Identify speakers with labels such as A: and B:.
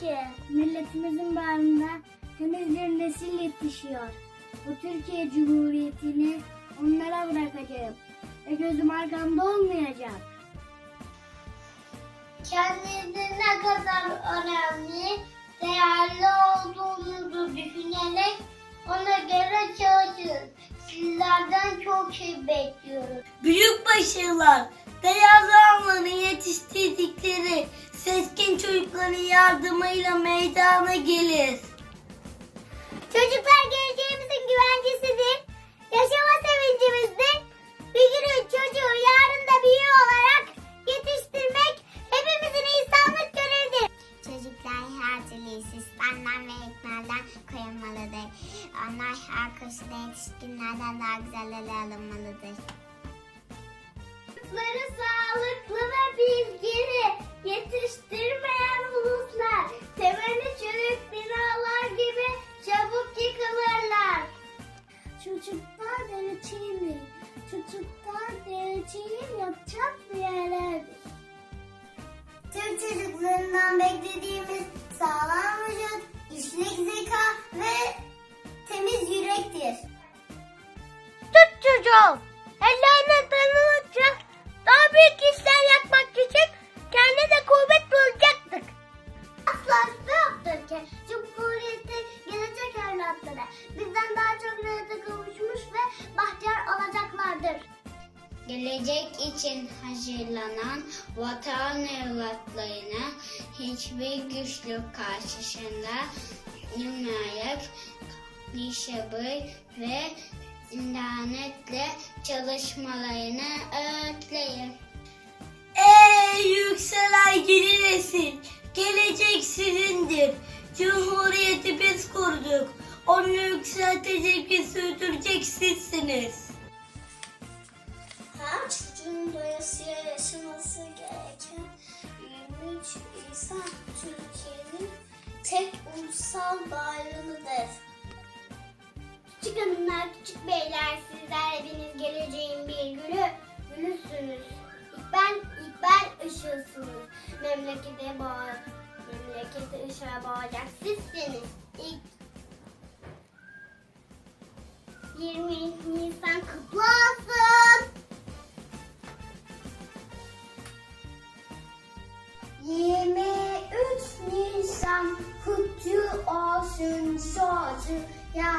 A: Ki milletimizin bağrında temiz bir nesil yetişiyor. Bu Türkiye Cumhuriyeti'ni onlara bırakacağım ve gözüm arkamda olmayacak. Kendinizi ne kadar önemli, değerli olduğunuzu düşünerek ona göre çalışın. Sizlerden çok şey bekliyoruz.
B: Büyük başarılar, değerli anların yetiştirdikleri seçkin çocukların yardımıyla meydana gelir.
A: Çocuklar geleceğimizin güvencesidir. Yaşama sevincimizdir. Bir günün çocuğu yarın da büyüğü olarak yetiştirmek hepimizin insanlık görevidir.
C: Çocuklar her türlü sistemden ve ekmelden koyulmalıdır. Onlar her koşulda yetişkinlerden daha güzel ele alınmalıdır.
A: Çocukları sağlıklı ve bilgili yetiştirmeyen uluslar temeli çürük binalar gibi çabuk yıkılırlar. Çocuklar geleceğini, çocuklar geleceğin yapacak bir yerlerdir.
C: Türk çocuklarından beklediğimiz sağlam vücut, işlek zeka ve temiz yürektir.
A: Türk çocuğu ellerine büyük işler yapmak için kendine kuvvet bulacaktık. Asla asla yoktur ki Cumhuriyet'in gelecek evlatları bizden daha çok rahata kavuşmuş ve bahtiyar olacaklardır.
C: Gelecek için hazırlanan vatan evlatlarına hiçbir güçlük karşısında yılmayıp sabır ve lanetle çalışmalarını öğütleyin.
B: Yükselen yeni nesil, gelecek sizindir. Cumhuriyeti biz kurduk. Onu yükseltecek ve sürdürecek sizsiniz.
C: Her çocuğun doyasıya yaşaması gereken 23 Nisan Türkiye'nin tek ulusal bayramıdır.
A: Küçük hanımlar, küçük beyler ışığısınız. Memlekete boğa, memleketi ışığa boğacak sizsiniz. İlk 20 Nisan kutlu olsun.
C: 23 Nisan kutlu olsun çocuğu. Ya